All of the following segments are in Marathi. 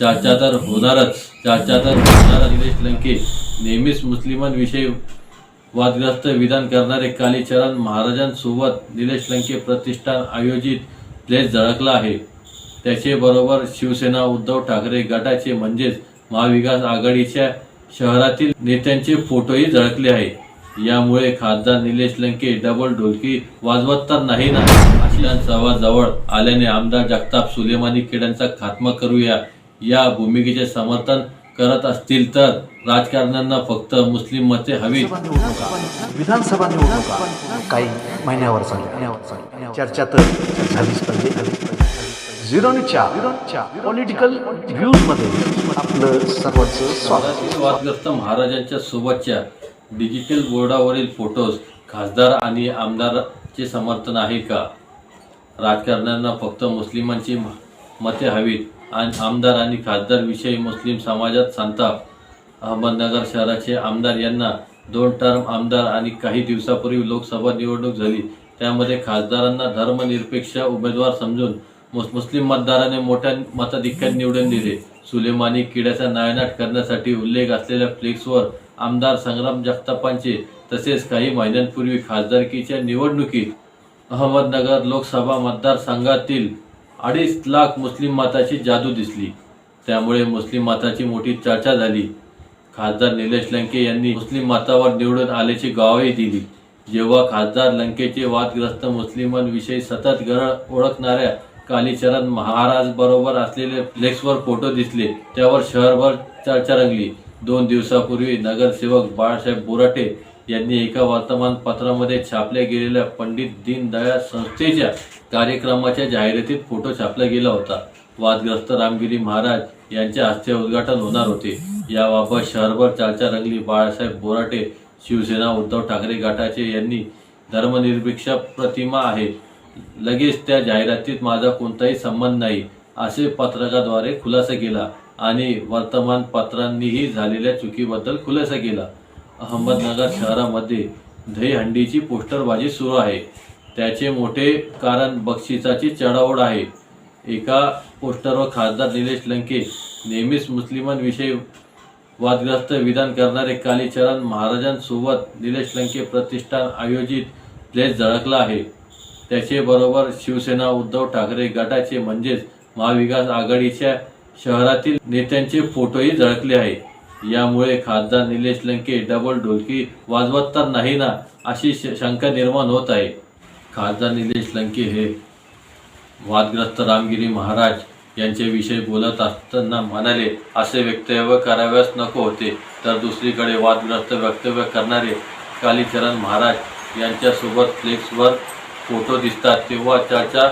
चर्चा तर होणारच. चर्चा तर होणारच. निलेश लंके नेहमीच मुस्लिमांविषयी वादग्रस्त विधान करणारे कालीचरण महाराजांसोबत निलेश लंके प्रतिष्ठान आयोजित प्लेस झळकला आहे. त्याचे बरोबर शिवसेना उद्धव ठाकरे गटाचे म्हणजेच महाविकास आघाडीच्या शहरातील नेत्यांचे फोटोही झळकले आहे. यामुळे खासदार निलेश लंके डबल ढोलकी वाजवत तर नाही ना? अशी सभा जवळ आल्याने आमदार जगताप सुलेमानी खेड्यांचा खात्मा करूया. या भूमिकेचे समर्थन करत असतील तर राजकारण्यांना फक्त मुस्लिम मते हवी विधानसभा निवडणुका. काही महिन्यावर चालू. चर्चा तर झालीच पाहिजे. पॉलिटिकल व्ह्यूजमध्ये आपलं सर्वांचं स्वागत. वादग्रस्त महाराजांच्या सोबतच्या डिजिटल बोर्डावरील फोटोज खासदार आणि आमदाराचे समर्थन आहे का? राजकारण्यांना फक्त मुस्लिमांची मते हवीत. आणि आमदार आणि खासदार विषयी मुस्लिम समाजात संताप. अहमदनगर शहराचे आमदार यांना दोन टर्म आमदार आणि काही दिवसापूर्वी लोकसभा निवडणूक झाली. त्यामध्ये खासदारांना धर्मनिरपेक्ष उमेदवार समजून मुस्लिम मतदाराने मोठ्या मताधिक्यात निवडून दिले. सुलेमानी किड्याचा नायनाट करण्यासाठी उल्लेख असलेल्या फ्लेक्सवर आमदार संग्राम जगतापांचे तसेच काही महिन्यांपूर्वी खासदारकीच्या निवडणुकीत अहमदनगर लोकसभा मतदारसंघातील अडीच लाख मुस्लिम मताची जादू दिसली. त्यामुळे मुस्लिम मताची मोठी चर्चा झाली. खासदार निलेश लंके यांनी मुस्लिम मतावर निवडून आल्याची गावही दिली. जेव्हा खासदार लंकेचे वादग्रस्त मुस्लिमांविषयी सतत गरळ ओळखणाऱ्या कालीचरण महाराज बरोबर असलेले फ्लेक्सवर फोटो दिसले. त्यावर शहरभर चर्चा रंगली. दोन दिवसापूर्वी नगरसेवक बाळासाहेब बोराटे यांनी एका वर्तमानपत्रामध्ये छापल्या गेलेल्या पंडित दीनदयाळ संस्थेच्या कार्यक्रमाच्या जाहिरातीत फोटो छापला गेला होता. वादग्रस्त रामगिरी महाराज यांच्या हस्ते उद्घाटन होणार होते. याबाबत शहरभर चर्चा रंगली बाळासाहेब बोराटे शिवसेना उद्धव ठाकरे गटाचे यांनी धर्मनिरपेक्ष प्रतिमा आहे. लगेच त्या जाहिरातीत माझा कोणताही संबंध नाही असे पत्रकाद्वारे खुलासा केला आणि वर्तमानपत्रांनीही झालेल्या चुकीबद्दल खुलासा केला. अहमदनगर शहरामध्ये दहीहंडीची पोस्टरबाजी सुरू आहे. त्याचे मोठे कारण बक्षिसाची चढाओढ आहे. एका पोस्टरवर खासदार निलेश लंके नेहमीच मुस्लिमांविषयी वादग्रस्त विधान करणारे कालीचरण महाराजांसोबत निलेश लंके प्रतिष्ठान आयोजित प्लेस झळकला आहे. त्याचेबरोबर शिवसेना उद्धव ठाकरे गटाचे म्हणजेच महाविकास आघाडीच्या शहरातील नेत्यांचे फोटोही झळकले आहे यामुळे खासदार निलेश लंके डबल ढोलकी वाजवत तर नाही ना अशी शंका निर्माण होत आहे. खासदार निलेश लंके हे वादग्रस्त रामगिरी महाराज यांच्याविषयी बोलत असताना म्हणाले असे वक्तव्य कराव्यास नको होते. तर दुसरीकडे वादग्रस्त वक्तव्य करणारे कालीचरण महाराज यांच्यासोबत फ्लेक्सवर फोटो दिसतात तेव्हा चर्चा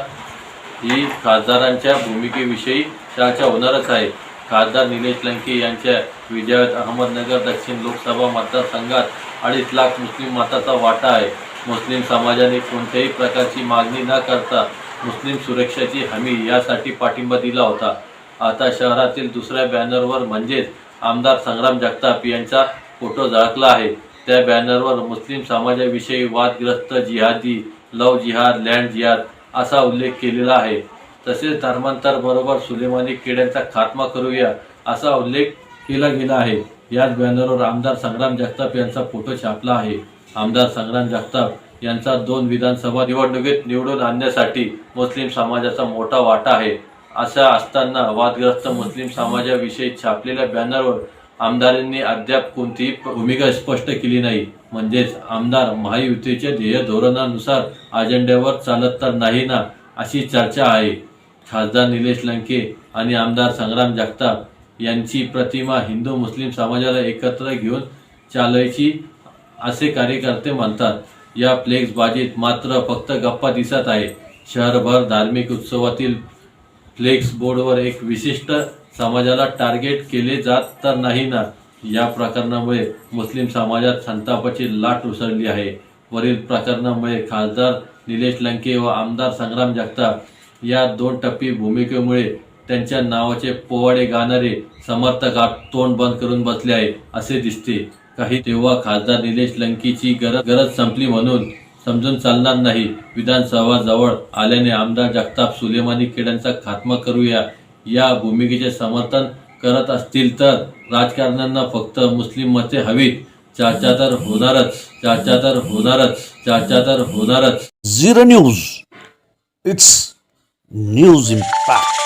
ही खासदारांच्या भूमिकेविषयी चर्चा होणारच आहे. खासदार निलेश लंके यांच्या विजयात अहमदनगर दक्षिण लोकसभा मतदारसंघात अडीच लाख मुस्लिम मताचा वाटा आहे. मुस्लिम समाजाने कोणत्याही प्रकारची मागणी न करता मुस्लिम सुरक्षेची हमी यासाठी पाठिंबा दिला होता. आता शहरातील दुसऱ्या बॅनरवर म्हणजेच आमदार संग्राम जगताप यांचा फोटो झळकला आहे. त्या बॅनरवर मुस्लिम समाजाविषयी वादग्रस्त जिहादी लव जिहाद लँड जिहाद असा उल्लेख केलेला आहे. तसेच धर्मांतर बरोबर सुलेमानी किड्यांचा खात्मा करूया असा उल्लेख केला गेला आहे. याच बॅनरवर आमदार संग्राम जगताप यांचा फोटो छापला आहे. आमदार संग्राम जगताप यांचा दोन विधानसभा निवडणुकीत निवडून आणण्यासाठी मुस्लिम समाजाचा मोठा वाटा आहे. असा असताना वादग्रस्त मुस्लिम समाजाविषयी छापलेल्या बॅनरवर आमदारांनी अद्याप कोणतीही भूमिका स्पष्ट केली नाही. म्हणजेच आमदार महायुतीच्या ध्येय धोरणानुसार अजेंड्यावर चालत तर नाही ना अशी चर्चा आहे. खासदार निलेश लंके आणि आमदार संग्राम जगताप यांची प्रतिमा हिंदू मुस्लिम समाजाला एकत्र घेऊन चालायची असे कार्यकर्ते म्हणतात. या फ्लेक्स बाजीत मात्र फक्त गप्पा दिसत आहे शहरभर धार्मिक उत्सवातील फ्लेक्स बोर्डवर एक विशिष्ट समाजाला टार्गेट केले जात तर नाही ना? या प्रकरणामुळे मुस्लिम समाजात संतापाची लाट उसळली आहे. वरील प्रकरणामुळे खासदार निलेश लंके व आमदार संग्राम जगताप या दोन टप्पी भूमिकेमुळे त्यांच्या नावाचे पोवाडे गाणारे समर्थक तोंड बंद करून बसले आहे असे दिसते. काही तेव्हा खासदार निलेश लंकीची गरज गरज संपली म्हणून समजून चालणार नाही. विधानसभा जवळ आल्याने आमदार जगताप सुलेमानी खेड्यांचा खात्मा करूया. या भूमिकेचे समर्थन करत असतील तर राजकारण्यांना फक्त मुस्लिम मते हवीत. चर्चा तर होणारच चर्चा तर होणारच चर्चा तर होणारच. Zero news. It's news impact.